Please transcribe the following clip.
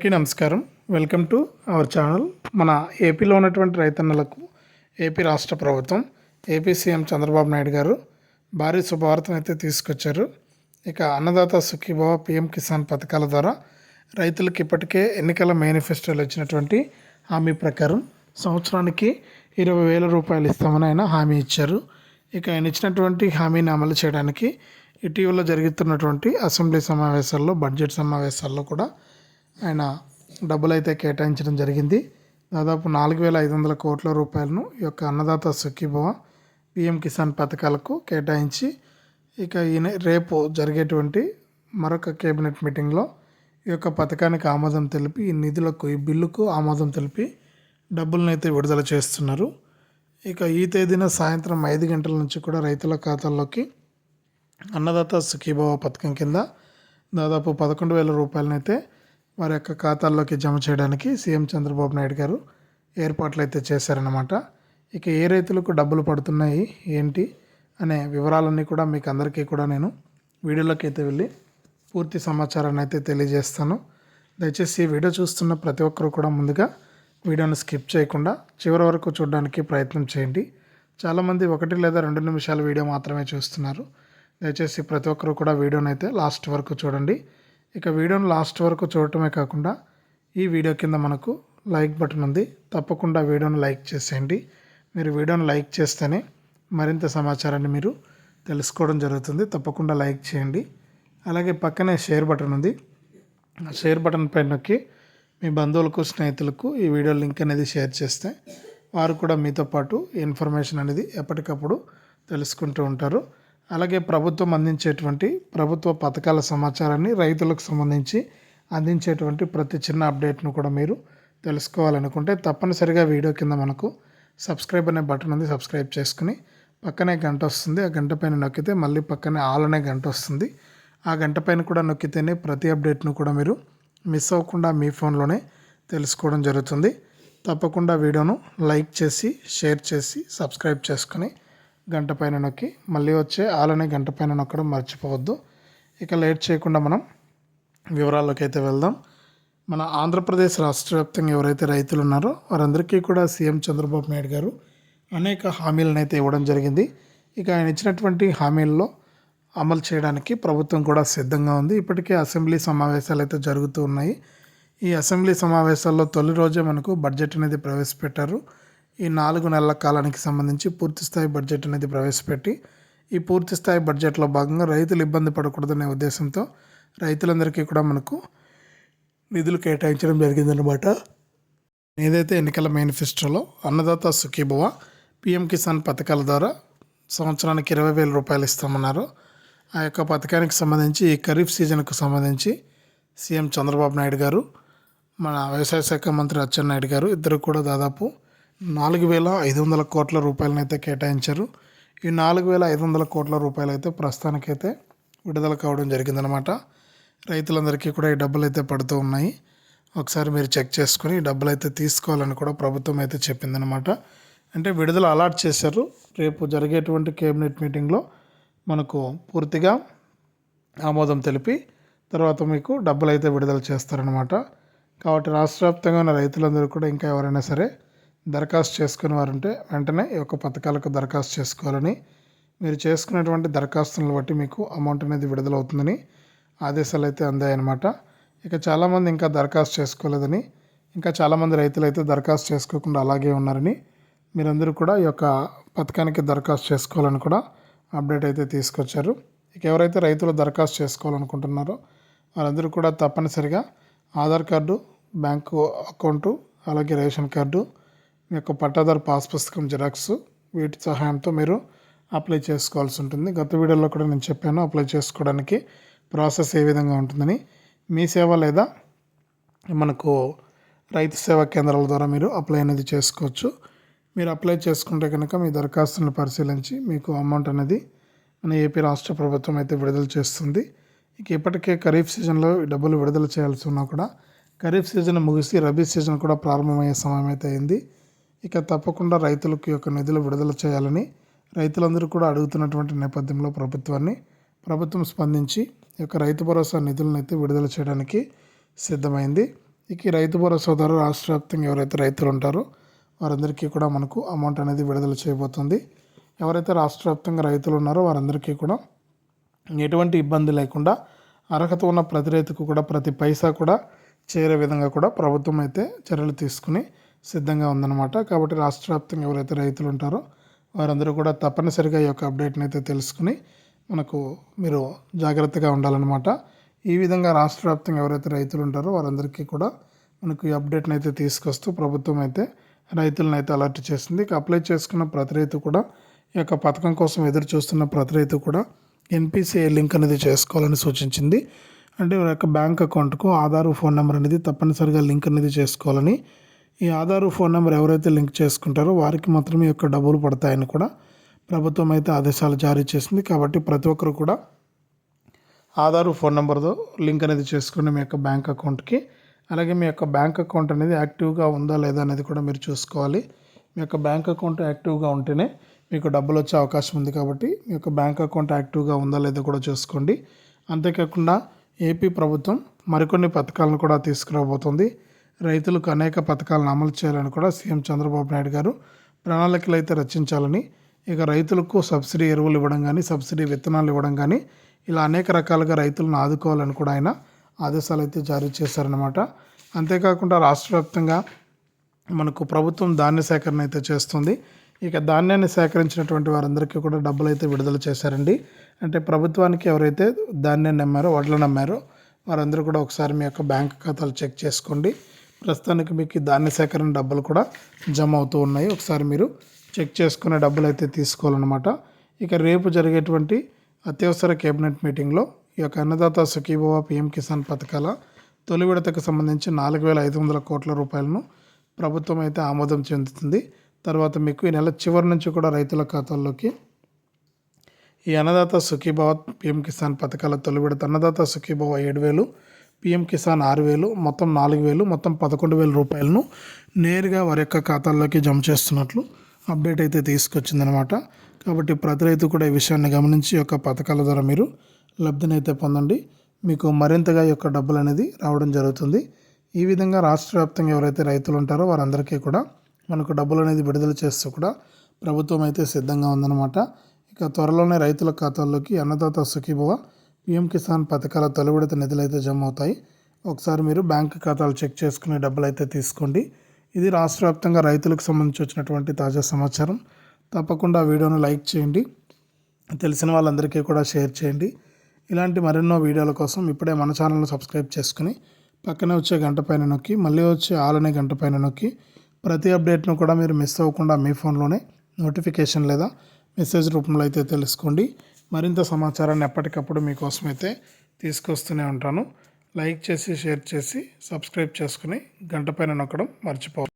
అందరికీ నమస్కారం. Welcome to our channel. మన ఏపీలో ఉన్నటువంటి రైతన్నలకు ఏపీ రాష్ట్ర ప్రభుత్వం ఏపీ సీఎం చంద్రబాబు నాయుడు గారు భారీ శుభవార్తను అయితే తీసుకొచ్చారు. ఇక అన్నదాత సుఖీభావ పిఎం కిసాన్ పథకాల ద్వారా రైతులకు ఇప్పటికే ఎన్నికల మేనిఫెస్టోలో ఇచ్చినటువంటి హామీ ప్రకారం సంవత్సరానికి ఇరవై వేల రూపాయలు ఇస్తామని ఆయన హామీ ఇచ్చారు. ఇక ఆయన ఇచ్చినటువంటి హామీని అమలు చేయడానికి ఇటీవల జరుగుతున్నటువంటి అసెంబ్లీ సమావేశాల్లో బడ్జెట్ సమావేశాల్లో కూడా ఆయన డబ్బులు అయితే కేటాయించడం జరిగింది. దాదాపు నాలుగు వేల ఐదు వందల కోట్ల రూపాయలను ఈ యొక్క అన్నదాత సుఖీభవ పిఎం కిసాన్ పథకాలకు కేటాయించి ఇక ఈయన రేపు జరిగేటువంటి మరొక కేబినెట్ మీటింగ్లో ఈ యొక్క పథకానికి ఆమోదం తెలిపి ఈ నిధులకు ఈ బిల్లుకు ఆమోదం తెలిపి డబ్బులను అయితే విడుదల చేస్తున్నారు. ఇక ఈ తేదీన సాయంత్రం ఐదు గంటల నుంచి కూడా రైతుల ఖాతాల్లోకి అన్నదాత సుఖీభవ పథకం కింద దాదాపు పదకొండు వేల రూపాయలనైతే వారి యొక్క ఖాతాల్లోకి జమ చేయడానికి సీఎం చంద్రబాబు నాయుడు గారు ఏర్పాట్లు అయితే చేశారన్నమాట. ఇక ఏ రైతులకు డబ్బులు పడుతున్నాయి ఏంటి అనే వివరాలన్నీ కూడా మీకు అందరికీ కూడా నేను వీడియోలోకి అయితే వెళ్ళి పూర్తి సమాచారాన్ని అయితే తెలియజేస్తాను. దయచేసి వీడియో చూస్తున్న ప్రతి ఒక్కరు కూడా ముందుగా వీడియోని స్కిప్ చేయకుండా చివరి వరకు చూడడానికి ప్రయత్నం చేయండి. చాలామంది ఒకటి లేదా రెండు నిమిషాల వీడియో మాత్రమే చూస్తున్నారు. దయచేసి ప్రతి ఒక్కరు కూడా వీడియోని అయితే లాస్ట్ వరకు చూడండి. ఇక వీడియోను లాస్ట్ వరకు చూడటమే కాకుండా ఈ వీడియో కింద మనకు లైక్ బటన్ ఉంది. తప్పకుండా వీడియోను లైక్ చేసేయండి. మీరు వీడియోను లైక్ చేస్తేనే మరింత సమాచారాన్ని మీరు తెలుసుకోవడం జరుగుతుంది. తప్పకుండా లైక్ చేయండి. అలాగే పక్కనే షేర్ బటన్ ఉంది. ఆ షేర్ బటన్ పైన నొక్కి మీ బంధువులకు స్నేహితులకు ఈ వీడియో లింక్ అనేది షేర్ చేస్తే వారు కూడా మీతో పాటు ఇన్ఫర్మేషన్ అనేది ఎప్పటికప్పుడు తెలుసుకుంటూ ఉంటారు. అలాగే ప్రభుత్వం అందించేటువంటి ప్రభుత్వ పథకాల సమాచారాన్ని రైతులకు సంబంధించి అందించేటువంటి ప్రతి చిన్న అప్డేట్ను కూడా మీరు తెలుసుకోవాలనుకుంటే తప్పనిసరిగా వీడియో కింద మనకు సబ్స్క్రైబ్ అనే బటన్ ఉంది సబ్స్క్రైబ్ చేసుకుని పక్కనే గంట వస్తుంది. ఆ గంట పైన నొక్కితే మళ్ళీ పక్కనే ఆల్ అనే గంట వస్తుంది. ఆ గంట పైన కూడా నొక్కితేనే ప్రతి అప్డేట్ను కూడా మీరు మిస్ అవ్వకుండా మీ ఫోన్లోనే తెలుసుకోవడం జరుగుతుంది. తప్పకుండా వీడియోను లైక్ చేసి షేర్ చేసి సబ్స్క్రైబ్ చేసుకుని గంట పైన నొక్కి మళ్ళీ వచ్చే ఆలని గంట పైన నొక్కడం మర్చిపోవద్దు. ఇక లేట్ చేయకుండా మనం వివరాల్లోకి అయితే వెళ్దాం. మన ఆంధ్రప్రదేశ్ రాష్ట్ర వ్యాప్తంగా ఎవరైతే రైతులు ఉన్నారో వారందరికీ కూడా సీఎం చంద్రబాబు నాయుడు గారు అనేక హామీలను అయితే ఇవ్వడం జరిగింది. ఇక ఆయన ఇచ్చినటువంటి హామీల్లో అమలు చేయడానికి ప్రభుత్వం కూడా సిద్ధంగా ఉంది. ఇప్పటికే అసెంబ్లీ సమావేశాలు అయితే జరుగుతూ ఉన్నాయి. ఈ అసెంబ్లీ సమావేశాల్లో తొలి రోజే మనకు బడ్జెట్ అనేది ప్రవేశపెట్టారు. ఈ నాలుగు నెలల కాలానికి సంబంధించి పూర్తిస్థాయి బడ్జెట్ అనేది ప్రవేశపెట్టి ఈ పూర్తిస్థాయి బడ్జెట్లో భాగంగా రైతులు ఇబ్బంది పడకూడదనే ఉద్దేశంతో రైతులందరికీ కూడా మనకు నిధులు కేటాయించడం జరిగిందనమాట ఏదైతే ఎన్నికల మేనిఫెస్టోలో అన్నదాత సుఖీభవ పిఎం కిసాన్ పథకాల ద్వారా సంవత్సరానికి ఇరవై వేల రూపాయలు ఇస్తామన్నారు. ఆ యొక్క పథకానికి సంబంధించి ఈ ఖరీఫ్ సీజన్కు సంబంధించి సీఎం చంద్రబాబు నాయుడు గారు మన వ్యవసాయ శాఖ మంత్రి అచ్చెన్నాయుడు గారు ఇద్దరు కూడా దాదాపు నాలుగు వేల ఐదు వందల కోట్ల రూపాయలనైతే కేటాయించారు. ఈ నాలుగు వేల ఐదు వందల కోట్ల రూపాయలు అయితే ప్రస్తుతానికైతే విడుదల కావడం జరిగిందనమాట రైతులందరికీ కూడా ఈ డబ్బులు అయితే పడుతూ ఉన్నాయి. ఒకసారి మీరు చెక్ చేసుకుని ఈ డబ్బులు అయితే తీసుకోవాలని కూడా ప్రభుత్వం అయితే చెప్పిందనమాట అంటే విడుదల అలాట్ చేశారు. రేపు జరిగేటువంటి కేబినెట్ మీటింగ్లో మనకు పూర్తిగా ఆమోదం తెలిపి తర్వాత మీకు డబ్బులు అయితే విడుదల చేస్తారనమాట కాబట్టి రాష్ట్ర వ్యాప్తంగా ఉన్న రైతులందరూ కూడా ఇంకా ఎవరైనా సరే దరఖాస్తు చేసుకునే వారు ఉంటే వెంటనే ఈ యొక్క పథకాలకు దరఖాస్తు చేసుకోవాలని. మీరు చేసుకునేటువంటి దరఖాస్తులను బట్టి మీకు అమౌంట్ అనేది విడుదలవుతుందని ఆదేశాలు అయితే అందాయన్నమాట. ఇక చాలామంది ఇంకా దరఖాస్తు చేసుకోలేదని ఇంకా చాలామంది రైతులు అయితే దరఖాస్తు చేసుకోకుండా అలాగే ఉన్నారని మీరందరూ కూడా ఈ యొక్క పథకానికి దరఖాస్తు చేసుకోవాలని కూడా అప్డేట్ అయితే తీసుకొచ్చారు. ఇక ఎవరైతే రైతులు దరఖాస్తు చేసుకోవాలనుకుంటున్నారో వారందరూ కూడా తప్పనిసరిగా ఆధార్ కార్డు బ్యాంకు అకౌంటు అలాగే రేషన్ కార్డు మీ యొక్క పట్టాదారు పాస్ పుస్తకం జిరాక్స్ వీటి సహాయంతో మీరు అప్లై చేసుకోవాల్సి ఉంటుంది. గత వీడియోలో కూడా నేను చెప్పాను అప్లై చేసుకోవడానికి ప్రాసెస్ ఏ విధంగా ఉంటుందని. మీ సేవ లేదా మనకు రైతు సేవా కేంద్రాల ద్వారా మీరు అప్లై అనేది చేసుకోవచ్చు. మీరు అప్లై చేసుకుంటే కనుక మీ దరఖాస్తులను పరిశీలించి మీకు అమౌంట్ అనేది మన ఏపీ రాష్ట్ర ప్రభుత్వం అయితే విడుదల చేస్తుంది. ఇక ఇప్పటికే ఖరీఫ్ సీజన్లో డబ్బులు విడుదల చేయాల్సి ఉన్నా కూడా ఖరీఫ్ సీజన్ ముగిసి రబీ సీజన్ కూడా ప్రారంభమయ్యే సమయం అయితే అయింది. ఇక తప్పకుండా రైతులకు యొక్క నిధులు విడుదల చేయాలని రైతులందరూ కూడా అడుగుతున్నటువంటి నేపథ్యంలో ప్రభుత్వాన్ని ప్రభుత్వం స్పందించి ఈ యొక్క రైతు భరోసా నిధులను అయితే విడుదల చేయడానికి సిద్ధమైంది. ఇక రైతు భరోసా ద్వారా రాష్ట్ర వ్యాప్తంగా ఎవరైతే రైతులు ఉంటారో వారందరికీ కూడా మనకు అమౌంట్ అనేది విడుదల చేయబోతుంది. ఎవరైతే రాష్ట్ర వ్యాప్తంగా రైతులు ఉన్నారో వారందరికీ కూడా ఎటువంటి ఇబ్బంది లేకుండా అర్హత ఉన్న ప్రతి రైతుకు కూడా ప్రతి పైసా కూడా చేరే విధంగా కూడా ప్రభుత్వం అయితే చర్యలు తీసుకుని సిద్ధంగా ఉందన్నమాట. కాబట్టి రాష్ట్ర వ్యాప్తంగా ఎవరైతే రైతులు ఉంటారో వారందరూ కూడా తప్పనిసరిగా ఈ యొక్క అప్డేట్ని అయితే తెలుసుకుని మనకు మీరు జాగ్రత్తగా ఉండాలన్నమాట. ఈ విధంగా రాష్ట్ర వ్యాప్తంగా ఎవరైతే రైతులు ఉంటారో వారందరికీ కూడా మనకు ఈ అప్డేట్ని అయితే తీసుకొస్తూ ప్రభుత్వం అయితే రైతులను అయితే అలర్ట్ చేసింది ఇక అప్లై చేసుకున్న ప్రతి రైతు కూడా ఈ యొక్క పథకం కోసం ఎదురు చూస్తున్న ప్రతి రైతు కూడా ఎన్పిసిఐ లింక్ అనేది చేసుకోవాలని సూచించింది. అంటే వారి యొక్క బ్యాంక్ అకౌంట్కు ఆధార్ ఫోన్ నెంబర్ అనేది తప్పనిసరిగా లింక్ అనేది చేసుకోవాలని ఈ ఆధార్ ఫోన్ నెంబర్ ఎవరైతే లింక్ చేసుకుంటారో వారికి మాత్రమే యొక్క డబ్బులు పడతాయని కూడా ప్రభుత్వం అయితే ఆదేశాలు జారీ చేసింది. కాబట్టి ప్రతి ఒక్కరు కూడా ఆధార్ ఫోన్ నెంబర్తో లింక్ అనేది చేసుకుని మీ యొక్క బ్యాంక్ అకౌంట్కి అలాగే మీ యొక్క బ్యాంక్ అకౌంట్ అనేది యాక్టివ్గా ఉందా లేదా అనేది కూడా మీరు చూసుకోవాలి. మీ యొక్క బ్యాంక్ అకౌంట్ యాక్టివ్గా ఉంటేనే మీకు డబ్బులు వచ్చే అవకాశం ఉంది కాబట్టి మీ యొక్క బ్యాంక్ అకౌంట్ యాక్టివ్గా ఉందా లేదా కూడా చూసుకోండి. అంతేకాకుండా ఏపీ ప్రభుత్వం మరికొన్ని పథకాలను కూడా తీసుకురాబోతుంది. రైతులకు అనేక పథకాలను అమలు చేయాలని కూడా సీఎం చంద్రబాబు నాయుడు గారు ప్రణాళికలు అయితే రచించాలని ఇక రైతులకు సబ్సిడీ ఎరువులు ఇవ్వడం కానీ సబ్సిడీ విత్తనాలు ఇవ్వడం కానీ ఇలా అనేక రకాలుగా రైతులను ఆదుకోవాలని కూడా ఆయన ఆదేశాలు అయితే జారీ చేశారనమాట అంతేకాకుండా రాష్ట్ర వ్యాప్తంగా మనకు ప్రభుత్వం ధాన్య సేకరణ అయితే చేస్తుంది. ఇక ధాన్యాన్ని సేకరించినటువంటి వారందరికీ కూడా డబ్బులు అయితే విడుదల చేశారండి. అంటే ప్రభుత్వానికి ఎవరైతే ధాన్యాన్ని నమ్మారో వడ్లు నమ్మారో వారందరూ కూడా ఒకసారి మీ యొక్క బ్యాంక్ ఖాతాలు చెక్ చేసుకోండి. ప్రస్తుతానికి మీకు ధాన్య సేకరణ డబ్బులు కూడా జమ అవుతూ ఉన్నాయి. ఒకసారి మీరు చెక్ చేసుకునే డబ్బులు అయితే తీసుకోవాలన్నమాట. ఇక రేపు జరిగేటువంటి అత్యవసర కేబినెట్ మీటింగ్లో ఈ యొక్క అన్నదాత సుఖీభవ పిఎం కిసాన్ పథకాల తొలి విడతకు సంబంధించి నాలుగు వేల ఐదు వందల కోట్ల రూపాయలను ప్రభుత్వం అయితే ఆమోదం చెందుతుంది. తర్వాత మీకు ఈ నెల చివరి నుంచి కూడా రైతుల ఖాతాల్లోకి ఈ అన్నదాత సుఖీభవ పిఎం కిసాన్ పథకాల తొలి విడత అన్నదాత సుఖీభవ ఏడు వేలు పిఎం కిసాన్ ఆరు వేలు మొత్తం నాలుగు వేలు మొత్తం పదకొండు వేల రూపాయలను నేరుగా వారి యొక్క ఖాతాల్లోకి జమ చేస్తున్నట్లు అప్డేట్ అయితే తీసుకొచ్చిందనమాట కాబట్టి ప్రతి రైతు కూడా ఈ విషయాన్ని గమనించి యొక్క పథకాల ద్వారా మీరు లబ్ధినైతే పొందండి. మీకు మరింతగా యొక్క డబ్బులు అనేది రావడం జరుగుతుంది. ఈ విధంగా రాష్ట్ర వ్యాప్తంగా ఎవరైతే రైతులు ఉంటారో వారందరికీ కూడా మనకు డబ్బులు అనేది విడుదల చేస్తూ కూడా ప్రభుత్వం అయితే సిద్ధంగా ఉందన్నమాట. ఇక త్వరలోనే రైతుల ఖాతాల్లోకి అన్నదాత సుఖీభవ పిఎం కిసాన్ పథకాల తొలివిడత నిధులు అయితే జమ అవుతాయి ఒకసారి మీరు బ్యాంక్ ఖాతాలు చెక్ చేసుకునే డబ్బులు అయితే తీసుకోండి. ఇది రాష్ట్ర వ్యాప్తంగా రైతులకు సంబంధించి వచ్చినటువంటి తాజా సమాచారం. తప్పకుండా వీడియోను లైక్ చేయండి. తెలిసిన వాళ్ళందరికీ కూడా షేర్ చేయండి. ఇలాంటి మరెన్నో వీడియోల కోసం ఇప్పుడే మన ఛానల్ను సబ్స్క్రైబ్ చేసుకుని పక్కనే వచ్చే గంట పైన నొక్కి మళ్ళీ వచ్చే ఆలనే గంట పైన నొక్కి ప్రతి అప్డేట్ను కూడా మీరు మిస్ అవ్వకుండా మీ ఫోన్లోనే నోటిఫికేషన్ లేదా మెసేజ్ రూపంలో అయితే తెలుసుకోండి. మరింత సమాచారాన్ని ఎప్పటికప్పుడు మీకోసం అయితే తీసుకొస్తూనే ఉంటాను. లైక్ చేసి షేర్ చేసి సబ్స్క్రైబ్ చేసుకుని గంట పైన నొక్కడం మర్చిపోవాలి